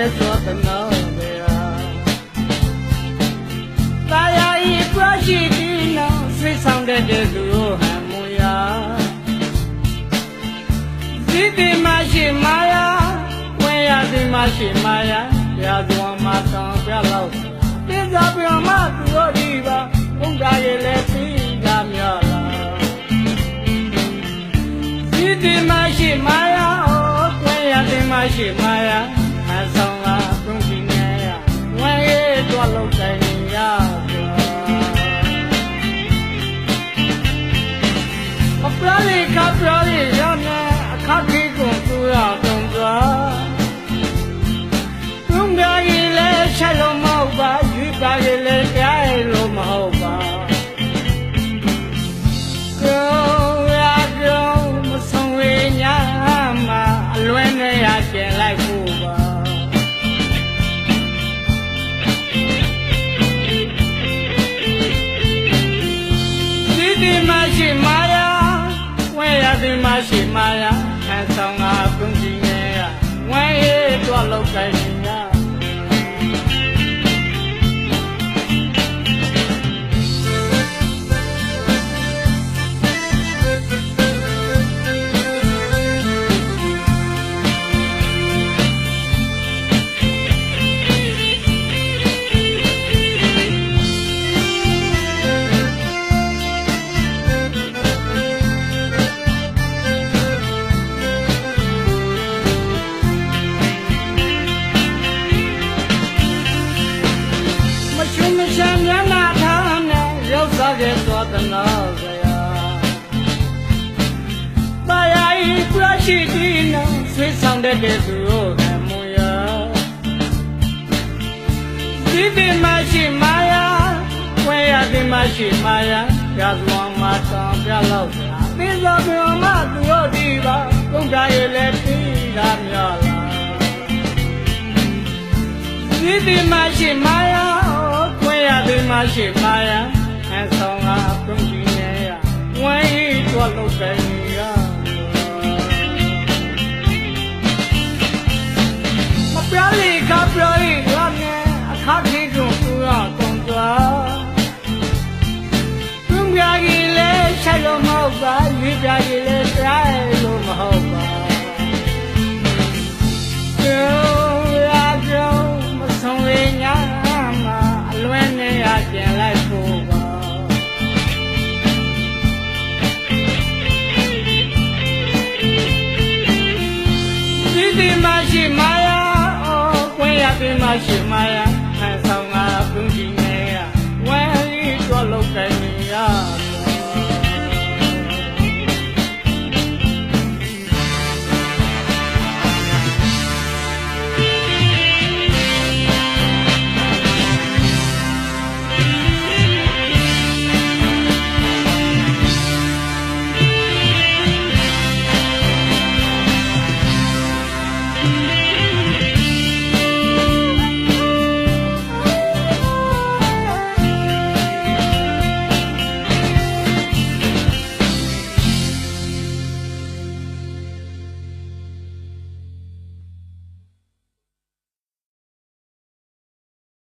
ရဲ့သောတနာမေဟာသာယာဤပွားရှိပြီးနောက်ဆိတ်ဆောင်တဲ့လူဟံမူယာဒီဒီမရှိမာယာဝင်ရဒီမရှိမာယာပြာသွန်မှာတောင်းပြလောက်ပြဇာပြမသူတို့ဒီပါဘုရားရဲ့လက်ပြီးလာမြလာဒီဒီမရှိမာယာဝင်ရဒီမရှိမာယာ ဒီဒီမရှိမာယာဝဲရဒီမရှိမာယာအဆောင်ငါပြုံးကြည့်နေရဝဲရတော့လောက်ကိုင်း မချမ်းမျက်နှာထားနဲ့ရောက်စားခဲ့သောတနာစရာပါယာဤပြရှိသည်နော်ဆွေးဆောင်တဲ့တဲ့သူတို့ကမူရာဒီဒီမရှိမာယာဝဲရဒီမရှိမာယာကြသွမ်းမတောင်ပြလောက်တာသစ္စာပြောမသူတို့ဒီပါသုံးကြရလေပြီးတာများလားဒီဒီမရှိမာယာ ခွင့်ရဒီမရှိမာယာအဆောင်ကပြုံးကြည့်နေရဝိုင်းတော့လောက်တယ်ရမပြလီကပြလီလာနေအခါကြီးကသူရကုန်သွားပြုံးပြကြီးလဲချက်လို့မဟုတ်ပါရွေးပြကြီးလဲစားလို့မ ပင်မရှိမာယာအော်ကွင်းရပင်မရှိမာယာဟန်ဆောင်ကပြုံးကြည့်နေရဝမ်းကြီးတော်လောက်ကဲ